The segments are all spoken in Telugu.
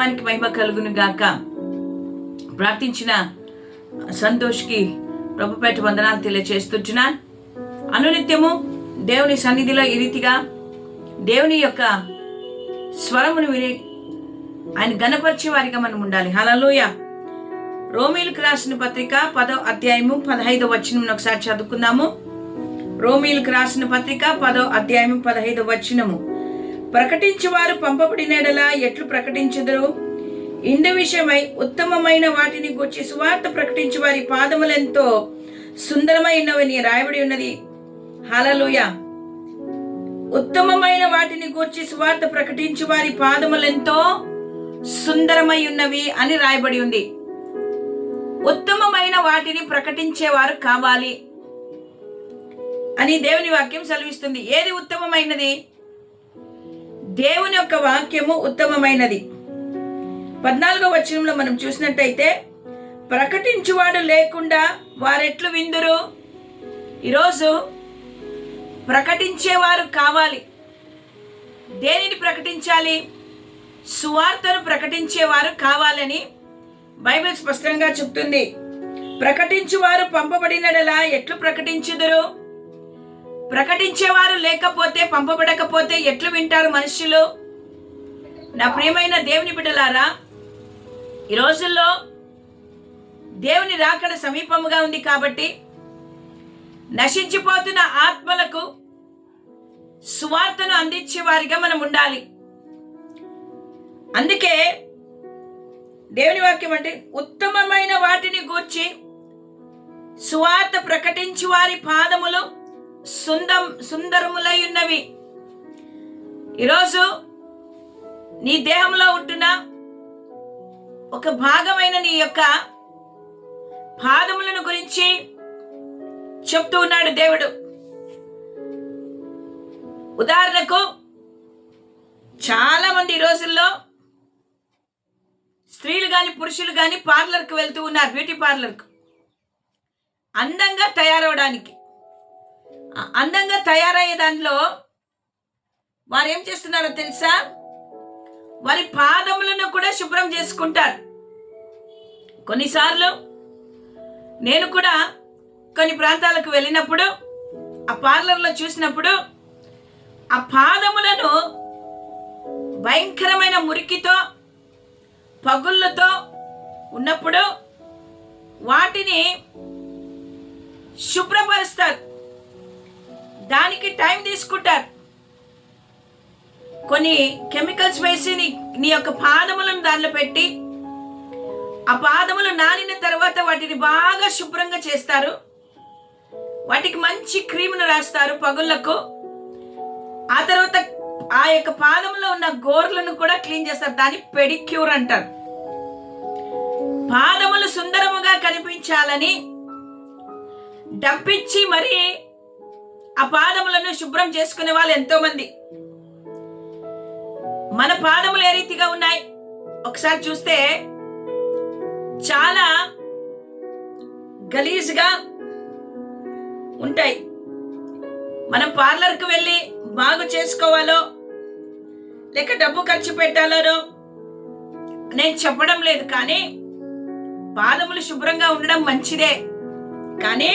నామానికి మహిమ కలుగును గాక. ప్రార్థించిన సంతోష్కి ప్రభుపేట వందనాలు తెలియచేస్తున్నాను. అనునిత్యము దేవుని సన్నిధిలో ఈ రీతిగా దేవుని యొక్క స్వరమును విని ఆయన గణపరిచే వారిగా మనం ఉండాలి. హలలోయ రోమిల్కి రాసిన పత్రిక పదో అధ్యాయము పదహైదో వచనం ఒకసారి చదువుకుందాము. రోమిల్కి రాసిన పత్రిక పదో అధ్యాయము పదహైదో వచనము. ప్రకటించువారు పంపబడినడలా ఎట్లు ప్రకటించుదురు? ఇందు విషయమై ఉత్తమమైన వాటిని గూర్చి సువార్త ప్రకటించు వారి పాదములెంతో సుందరమైనవని రాయబడి ఉన్నది. హలలుయ ఉత్తమమైన వాటిని గూర్చి సువార్త ప్రకటించు వారి పాదములెంతో సుందరమై ఉన్నవి అని రాయబడి ఉంది. ఉత్తమమైన వాటిని ప్రకటించేవారు కావాలి అని దేవుని వాక్యం సెలవిస్తుంది. ఏది ఉత్తమమైనది? దేవుని యొక్క వాక్యము ఉత్తమమైనది. పద్నాలుగో వచనంలో మనం చూసినట్టయితే ప్రకటించువాడు లేకుండా వారెట్లు విందురు? ఈరోజు ప్రకటించేవారు కావాలి. దేనిని ప్రకటించాలి? సువార్తను ప్రకటించేవారు కావాలని బైబిల్ స్పష్టంగా చెప్తుంది. ప్రకటించువారు పంపబడినడలా ఎట్లు ప్రకటించుదురు? ప్రకటించేవారు లేకపోతే పంపబడకపోతే ఎట్లు వింటారు మనుషులు? నా ప్రియమైన దేవుని బిడ్డలారా ఈ రోజుల్లో దేవుని రాకడ సమీపముగా ఉంది కాబట్టి నశించిపోతున్న ఆత్మలకు సువార్తను అందించే వారిగా మనం ఉండాలి. అందుకే దేవుని వాక్యం అంటే ఉత్తమమైన వాటిని గూర్చి సువార్త ప్రకటించి వారి పాదములు సుందం సుందరములై ఉన్నవి ఈరోజు నీ దేహంలో ఉంటున్న ఒక భాగమైన నీ యొక్క పాదములను గురించి చెప్తూ ఉన్నాడు దేవుడు. ఉదాహరణకు చాలా మంది ఈ రోజుల్లో స్త్రీలు కానీ పురుషులు కానీ పార్లర్కి వెళ్తూ ఉన్నారు బ్యూటీ పార్లర్కు. అందంగా తయారవడానికి. అందంగా తయారయ్యే దానిలో వారు ఏం చేస్తున్నారో తెలుసా? వారి పాదములను కూడా శుభ్రం చేసుకుంటారు. కొన్నిసార్లు నేను కూడా కొన్ని ప్రాంతాలకు వెళ్ళినప్పుడు ఆ పార్లర్లో చూసినప్పుడు ఆ పాదములను భయంకరమైన మురికితో పగుళ్ళతో ఉన్నప్పుడు వాటిని శుభ్రపరుస్తారు. దానికి టైం తీసుకుంటారు. కొన్ని కెమికల్స్ వేసి నీ నీ యొక్క పాదములను దానిలో పెట్టి ఆ పాదములు నానిన తర్వాత వాటిని బాగా శుభ్రంగా చేస్తారు. వాటికి మంచి క్రీమును రాస్తారు పగుళ్ళకు. ఆ తర్వాత ఆ యొక్క పాదంలో ఉన్న గోర్లను కూడా క్లీన్ చేస్తారు. దాన్ని పెడిక్యూర్ అంటారు. పాదములు సుందరముగా కనిపించాలని డబ్బిచ్చి మరి ఆ పాదములను శుభ్రం చేసుకునే వాళ్ళు ఎంతో మంది మన పాదములు ఏ రీతిగా ఉన్నాయి? ఒకసారి చూస్తే చాలా గలీజ్గా ఉంటాయి. మనం పార్లర్కి వెళ్ళి బాగు చేసుకోవాలో లేక డబ్బు ఖర్చు పెట్టాలో నేను చెప్పడం లేదు కానీ పాదములు శుభ్రంగా ఉండడం మంచిదే. కానీ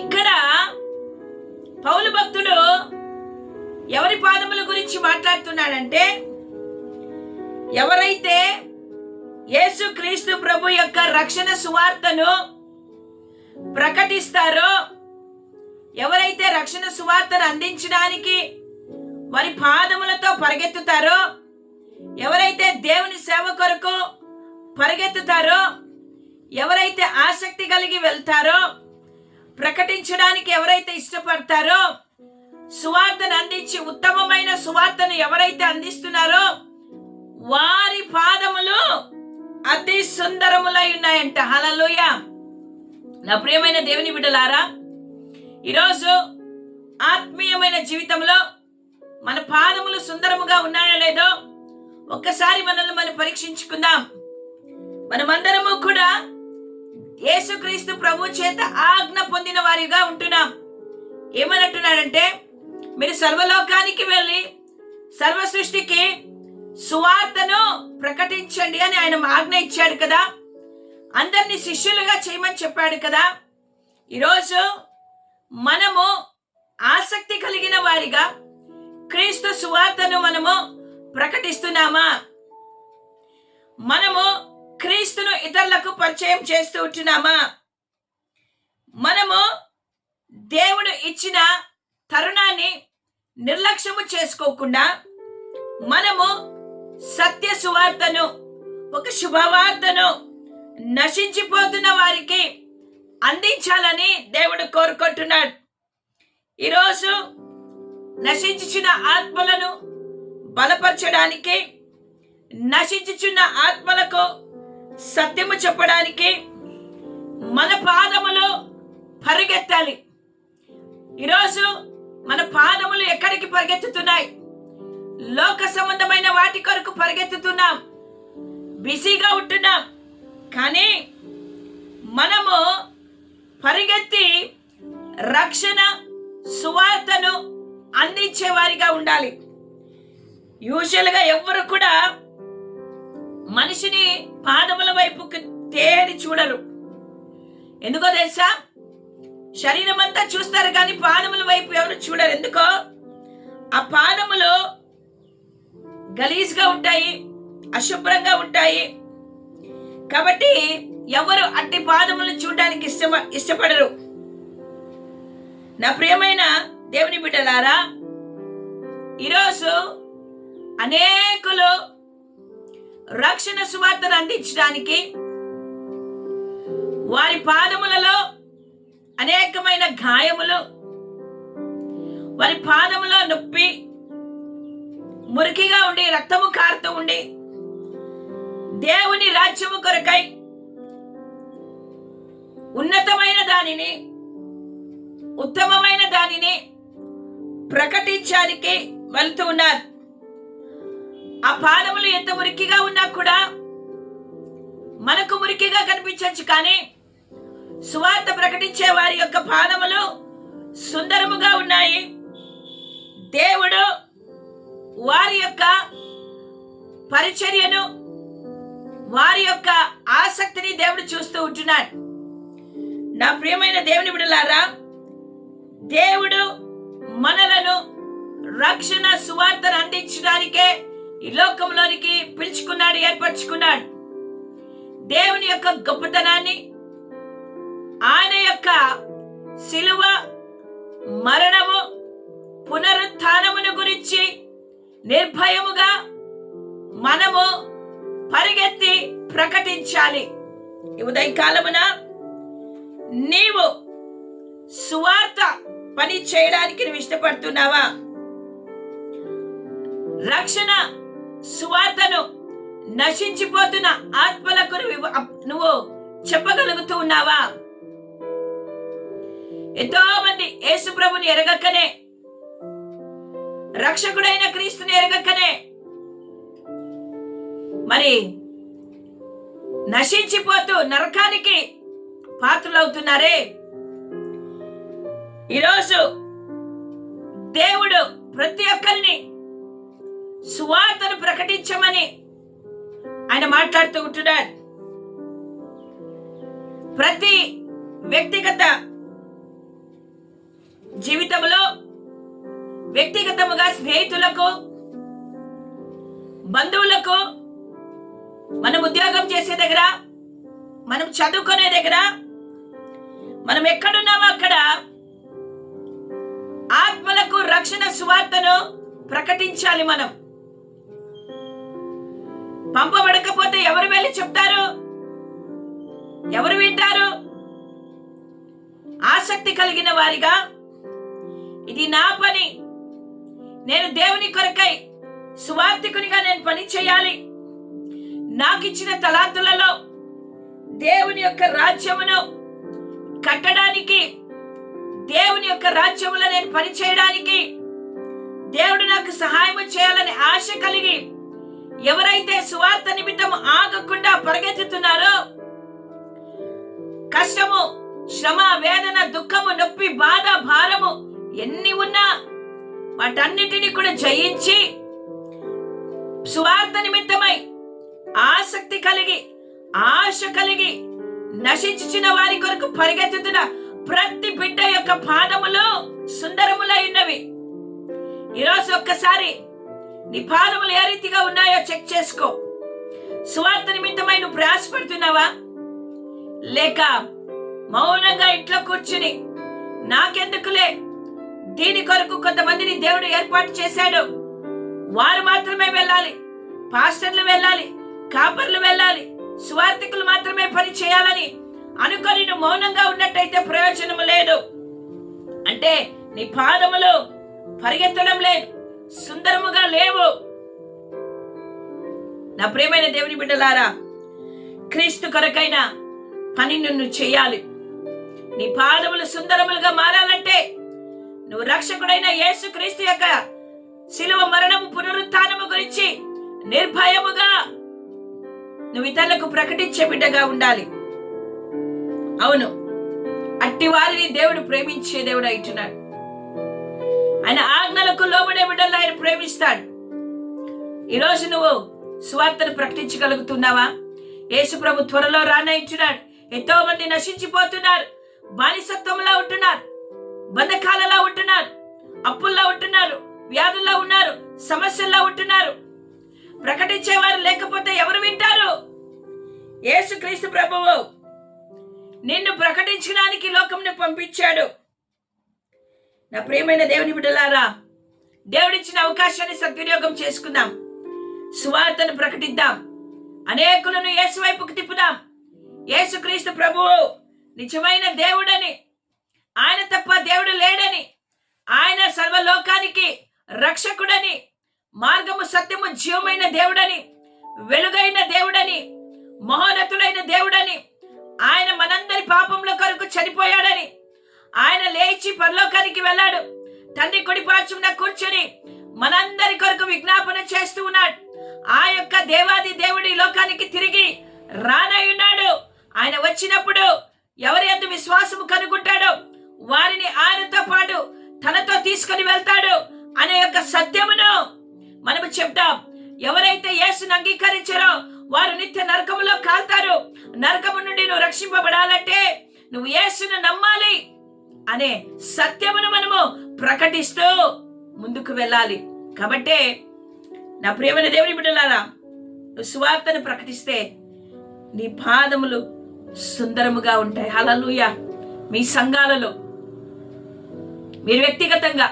ఇక్కడ పౌలు భక్తుడు ఎవరి పాదముల గురించి మాట్లాడుతున్నాడంటే ఎవరైతే యేసు క్రీస్తు ప్రభు యొక్క రక్షణ సువార్తను ప్రకటిస్తారో ఎవరైతే రక్షణ సువార్తను అందించడానికి వారి పాదములతో పరిగెత్తుతారో ఎవరైతే దేవుని సేవ కొరకు పరిగెత్తుతారో ఎవరైతే ఆసక్తి కలిగి వెళ్తారో ప్రకటించడానికి ఎవరైతే ఇష్టపడతారో సువార్తను అందించి ఉత్తమమైన సువార్తను ఎవరైతే అందిస్తున్నారో వారి పాదములు అతి సుందరములై ఉన్నాయంట. హలలోయ నా ప్రియమైన దేవుని బిడ్డలారా ఈరోజు ఆత్మీయమైన జీవితంలో మన పాదములు సుందరముగా ఉన్నాయో లేదో ఒక్కసారి మనల్ని మనం పరీక్షించుకుందాం. మనమందరము కూడా యేసుక్రీస్తు ప్రభు చేత ఆజ్ఞ పొందిన వారిగా ఉంటున్నాం. ఏమనంటున్నాడంటే మీరు సర్వలోకానికి వెళ్ళి సర్వ సృష్టికి సువార్తను ప్రకటించండి అని ఆయన ఆజ్ఞ ఇచ్చాడు కదా. అందరిని శిష్యులుగా చేయమని చెప్పాడు కదా. ఈరోజు మనము ఆసక్తి కలిగిన వారిగా క్రీస్తు సువార్తను మనము ప్రకటిస్తున్నామా? మనము క్రీస్తును ఇతరులకు పరిచయం చేస్తూ ఉంటున్నామా? మనము దేవుడు ఇచ్చిన తరుణాన్ని నిర్లక్ష్యము చేసుకోకుండా మనము సత్య సువార్తను ఒక శుభవార్తను నశించిపోతున్న వారికి అందించాలని దేవుడు కోరుకుంటున్నాడు. ఈరోజు నశించుచున్న ఆత్మలను బలపరచడానికి నశించుచున్న ఆత్మలకు సత్యము చెప్పడానికి మన పాదములు పరిగెత్తాలి. ఈరోజు మన పాదములు ఎక్కడికి పరిగెత్తుతున్నాయి? లోక సంబంధమైన వాటి కొరకు పరిగెత్తుతున్నాం. బిజీగా ఉంటున్నాం. కానీ మనము పరిగెత్తి రక్షణ సువార్తను అందించే వారిగా ఉండాలి. యూజువల్గా ఎవ్వరు కూడా మనిషిని పాదముల వైపుకి తేరి చూడరు. ఎందుకో తెలుసా? శరీరం అంతా చూస్తారు కానీ పాదముల వైపు ఎవరు చూడరు. ఎందుకో? ఆ పాదములు గలీజ్గా ఉంటాయి అశుభ్రంగా ఉంటాయి. కాబట్టి ఎవరు అట్టి పాదములను చూడడానికి ఇష్టమ ఇష్టపడరు. నా ప్రియమైన దేవుని బిడ్డలారా ఈరోజు అనేకులు రక్షణ సువార్తను అందించడానికి వారి పాదములలో అనేకమైన గాయములు వారి పాదములో నొప్పి మురికిగా ఉండి రక్తము కారుతూ ఉండి దేవుని రాజ్యము కొరకై ఉన్నతమైన దానిని ఉత్తమమైన దానిని ప్రకటించడానికి వెళ్తూ ఉన్నారు. ఆ పాదములు ఎంత మురికిగా ఉన్నా కూడా మనకు మురికిగా కనిపించవచ్చు కానీ సువార్త ప్రకటించే వారి యొక్క పాదములు సుందరముగా ఉన్నాయి. దేవుడు వారి యొక్క పరిచర్యను వారి యొక్క ఆసక్తిని దేవుడు చూస్తూ ఉంటున్నాడు. నా ప్రియమైన దేవుని బిడలారా దేవుడు మనలను రక్షణ సువార్తను అందించడానికే ఈ లోకంలోనికి పిలుచుకున్నాడు ఏర్పరచుకున్నాడు. దేవుని యొక్క గొప్పతనాన్ని ఆయన యొక్క శిలువ మరణము పునరుత్నమును గురించి నిర్భయముగా మనము పరిగెత్తి ప్రకటించాలి. ఉదయం ఉదయకాలమున నీవు సువార్త పని చేయడానికి నువ్వు ఇష్టపడుతున్నావా? రక్షణ సువార్తను నశించిపోతున్న ఆత్మలకు నువ్వు చెప్పగలుగుతూ ఉన్నావా? ఎంతో మంది యేసు ప్రభుని ఎరగక్కనే రక్షకుడైన క్రీస్తుని ఎరగక్కనే మరి నశించిపోతూ నరకానికి పాత్రలవుతున్నారే? ఈరోజు దేవుడు ప్రతి ఒక్కరిని సువార్తను ప్రకటించమని ఆయన మాట్లాడుతూ ఉంటున్నారు. ప్రతి వ్యక్తిగత జీవితంలో వ్యక్తిగతముగా స్నేహితులకు బంధువులకు మనం ఉద్యోగం చేసే దగ్గర మనం చదువుకునే దగ్గర మనం ఎక్కడున్నామో అక్కడ ఆత్మలకు రక్షణ సువార్తను ప్రకటించాలి మనం. పంపబడకపోతే ఎవరు వెళ్ళి చెప్తారు? ఎవరు వింటారు? ఆసక్తి కలిగిన వారిగా ఇది నా పని. నేను దేవుని కొరకై సువార్థికునిగా నేను పని చేయాలి. నాకు ఇచ్చిన తలాంతులలో దేవుని యొక్క రాజ్యమును కట్టడానికి దేవుని యొక్క రాజ్యములో నేను పని చేయడానికి దేవుడు నాకు సహాయం చేయాలని ఆశ కలిగి ఎవరైతే సువార్త నిమిత్తం ఆగకుండా పరిగెత్తుతున్నారో కష్టము శ్రమ వేదన దుఃఖము నొప్పి బాధ భారము ఎన్ని ఉన్నా వాటన్నిటిని కూడా జయించి సువార్త నిమిత్తమై ఆసక్తి కలిగి ఆశ కలిగి నశించిన వారి కొరకు పరిగెత్తుతున్న ప్రతి బిడ్డ యొక్క పాదములు సుందరములై ఉన్నవి. ఈరోజు ఒక్కసారి నీ పాదములు ఏ రీతిగా ఉన్నాయో చెక్ చేసుకో. సువార్త నిమిత్తమై నువ్వు ప్రయాసపడుతున్నావా లేక మౌనంగా ఇంట్లో కూర్చుని నాకెందుకులే? దీని కొరకు కొంతమందిని దేవుడు ఏర్పాటు చేశాడు. వారు మాత్రమే వెళ్ళాలి. పాస్టర్లు వెళ్ళాలి. కాపర్లు వెళ్ళాలి. స్వార్థికులు మాత్రమే పని చేయాలని అనుకొని నువ్వు మౌనంగా ఉన్నట్టయితే ప్రయోజనం లేదు. అంటే నీ పాదములు పరిగెత్తడం లేదు. సుందరముగా లేవు. నా ప్రేమైన దేవుని బిడ్డలారా క్రీస్తు కొరకైన పని నిన్ను చేయాలి. నీ పాదములు సుందరములుగా మారాలంటే నువ్వు రక్షకుడైన యేసు క్రీస్తు యొక్క శిలువ మరణము పునరుత్నము గురించి నిర్భయముగా నువ్వు ఇతరులకు ప్రకటించే బిడ్డగా ఉండాలి. అవును అట్టి వారిని దేవుడు ప్రేమించే దేవుడు అయితున్నాడు లోబడే బిడ్డలు ఆయన ప్రేమిస్తాడు. ఈరోజు నువ్వు సువార్తను ప్రకటించగలుగుతున్నావా? యేసు ప్రభు త్వరలో రానయించున్నాడు ఎంతో మంది నశించిపోతున్నారు. బానిసత్వంలో ఉంటున్నారు. బంధకాలలో ఉంటున్నారు. అప్పుల్లో ఉంటున్నారు. వ్యాధుల్లో ఉన్నారు. సమస్యల్లో ఉంటున్నారు. ప్రకటించేవారు లేకపోతే ఎవరు వింటారు? యేసుక్రీస్తు ప్రభువు నిన్ను ప్రకటించడానికి లోకంని పంపించాడు. నా ప్రియమైన దేవుని బిడ్డలారా దేవుడిచ్చిన అవకాశాన్ని సద్వినియోగం చేసుకుందాం. సువార్తను ప్రకటిద్దాం. అనేకులను యేసు వైపుకు తిప్పుదాం. యేసుక్రీస్తు ప్రభువు నిజమైన దేవుడని ఆయన తప్ప దేవుడు లేడని ఆయన సర్వలోకానికి రక్షకుడని మార్గము సత్యము జీవమైన దేవుడని వెలుగైన దేవుడని మహోన్నతుడైన దేవుడని ఆయన మనందరి పాపముల కొరకు చనిపోయాడని ఆయన లేచి పరలోకానికి వెళ్ళాడు. తండ్రి కుడి కూర్చొని మనందరి కొరకు విజ్ఞాపన చేస్తూ ఉన్నాడు. ఆ యొక్క దేవాది దేవుడి లోకానికి తిరిగి రానయ్యున్నాడు ఆయన వచ్చినప్పుడు ఎవరి ఎందు విశ్వాసము కనుగొంటాడో వారిని ఆయనతో పాటు తనతో తీసుకొని వెళ్తాడు అనే యొక్క సత్యమును మనము చెప్తాం. ఎవరైతే యేసును అంగీకరించారో వారు నిత్య నరకములో కాల్తారు. నరకము నుండి నువ్వు రక్షింపబడాలంటే నువ్వు యేసును నమ్మాలి. అనే సత్యమును మనము ప్రకటిస్తూ ముందుకు వెళ్ళాలి. కాబట్టే నా ప్రియమైన దేవుని బిడ్డలారా నువ్వు సువార్తను ప్రకటిస్తే నీ పాదములు సుందరముగా ఉంటాయి. హలలుయ మీ సంఘాలలో మీరు వ్యక్తిగతంగా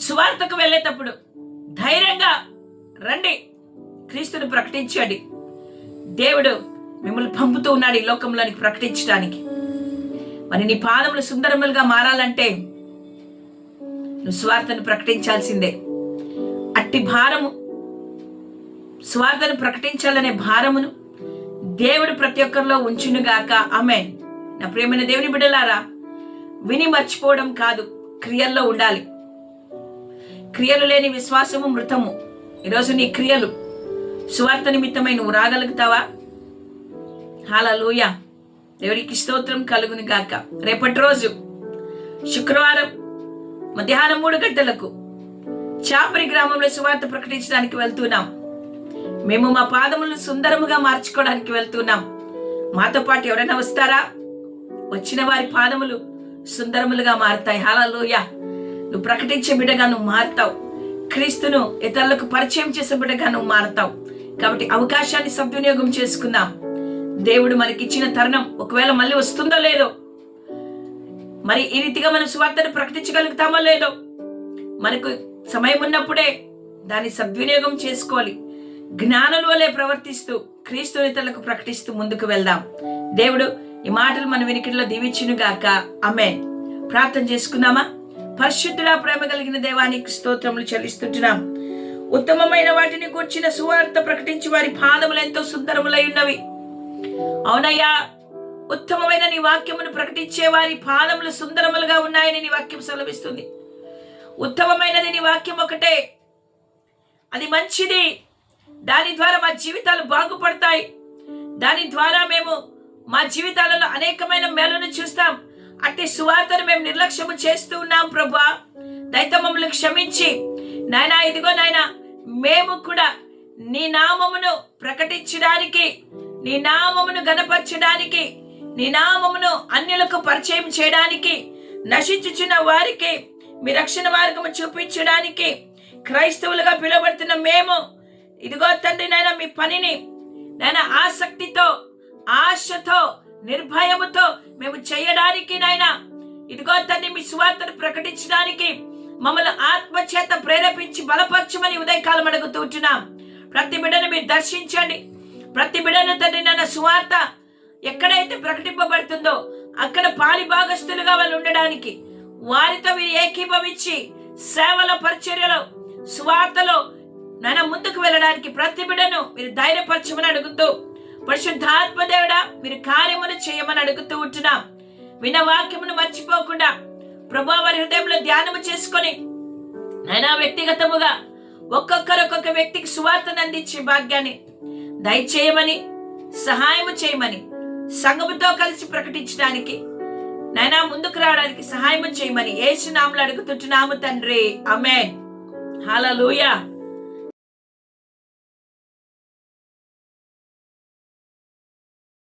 సువార్తకు వెళ్ళేటప్పుడు ధైర్యంగా రండి. క్రీస్తుని ప్రకటించండి. దేవుడు మిమ్మల్ని పంపుతూ ఉన్నాడు ఈ లోకంలోనికి ప్రకటించడానికి. మరి నీ పాదములు సుందరములుగా మారాలంటే నువ్వు స్వార్థను ప్రకటించాల్సిందే. అట్టి భారము స్వార్థను ప్రకటించాలనే భారమును దేవుడు ప్రతి ఒక్కరిలో ఉంచునుగాక. ఆమె నా ప్రేమైన దేవుని బిడ్డలారా విని మర్చిపోవడం కాదు క్రియల్లో ఉండాలి. క్రియలు లేని విశ్వాసము మృతము. ఈరోజు నీ క్రియలు సువార్త నిమిత్తమై నువ్వు రాగలుగుతావా? హాలూయ దేవుడికి స్తోత్రం కలుగును గాక. రేపటి రోజు శుక్రవారం మధ్యాహ్నం మూడు గంటలకు చాపరి గ్రామంలో సువార్త ప్రకటించడానికి వెళ్తున్నాం. మేము మా పాదములను సుందరముగా మార్చుకోవడానికి వెళ్తున్నాం. మాతో పాటు ఎవరైనా వస్తారా? వచ్చిన వారి పాదములు సుందరములుగా మారుతాయి. హాలలోయ నువ్వు ప్రకటించే బిడ్డగా నువ్వు మారుతావు. క్రీస్తును ఇతరులకు పరిచయం చేసే బిడ్డగా నువ్వు మారుతావు. కాబట్టి అవకాశాన్ని సద్వినియోగం చేసుకుందాం. దేవుడు మనకి ఇచ్చిన తరుణం ఒకవేళ మళ్ళీ వస్తుందో లేదో మరి ఈ రీతిగా మనం సువార్తను ప్రకటించగలుగుతామో లేదో మనకు సమయం ఉన్నప్పుడే దాన్ని సద్వినియోగం చేసుకోవాలి. జ్ఞానుల వలె ప్రవర్తిస్తూ క్రీస్తు ఇతరులకు ప్రకటిస్తూ ముందుకు వెళ్దాం. దేవుడు ఈ మాటలు మన వినికిడిలో దీవించునుగాక అమెన్ ప్రార్థన చేసుకుందామా? పరిశుద్ధుడా ప్రేమ కలిగిన దేవానికి స్తోత్రములు చెల్లిస్తుంటున్నాం. ఉత్తమమైన వాటిని కూర్చిన సువార్త ప్రకటించి వారి పాదములు ఎంతో సుందరములై ఉన్నవి. అవునయ్యా ఉత్తమమైన నీ వాక్యమును ప్రకటించే వారి పాదములు సుందరములుగా ఉన్నాయని నీ వాక్యం సెలవిస్తుంది. ఉత్తమమైనది నీ వాక్యం ఒకటే. అది మంచిది. దాని ద్వారా మా జీవితాలు బాగుపడతాయి. దాని ద్వారా మేము మా జీవితాలలో అనేకమైన మేలును చూస్తాం. అట్టి సువార్తను మేము నిర్లక్ష్యము చేస్తూ ఉన్నాం ప్రభా. దైతమములు మమ్మల్ని క్షమించి. నాయనా ఇదిగో నాయనా మేము కూడా నీ నామమును ప్రకటించడానికి నీ నామమును గనపరచడానికి నీ నామమును అన్యులకు పరిచయం చేయడానికి నశించుచున్న వారికి మీ రక్షణ మార్గము చూపించడానికి క్రైస్తవులుగా పిలువబడుతున్న మేము ఇదిగో తండ్రి నాయన మీ పనిని నాయన ఆసక్తితో ఆశతో నిర్భయముతో మేము చేయడానికి నాయన ఇదిగో తండ్రి మీ సువార్తను ప్రకటించడానికి మమ్మల్ని ఆత్మచేత ప్రేరేపించి బలపరచమని ఉదయకాలం అడుగుతూ ఉంటున్నాం. ప్రతి బిడ్డను మీరు దర్శించండి. ప్రతి బిడను తండ్రి నాన్న సువార్త ఎక్కడైతే ప్రకటింపబడుతుందో అక్కడ పాలి భాగస్తులుగా వాళ్ళు ఉండడానికి వారితో మీరు ఏకీభవించి సేవల పరిచర్యలో సువార్తలో నన్న ముందుకు వెళ్ళడానికి ప్రతి బిడను మీరు ధైర్యపరచమని అడుగుతూ పరిశుద్ధాత్మదేవుడా మీరు కార్యమును చేయమని అడుగుతూ ఉంటున్నాం. విన్న వాక్యమును మర్చిపోకుండా ప్రభా వారి హృదయంలో ధ్యానము చేసుకొని నైనా వ్యక్తిగతముగా ఒక్కొక్కరు ఒక్కొక్క వ్యక్తికి సువార్తను అందించే భాగ్యాన్ని దయచేయమని సహాయము చేయమని సంఘముతో కలిసి ప్రకటించడానికి నైనా ముందుకు రావడానికి సహాయం చేయమని ఏసునాములు అడుగుతుంటున్నాము తండ్రి. Amen hallelujah.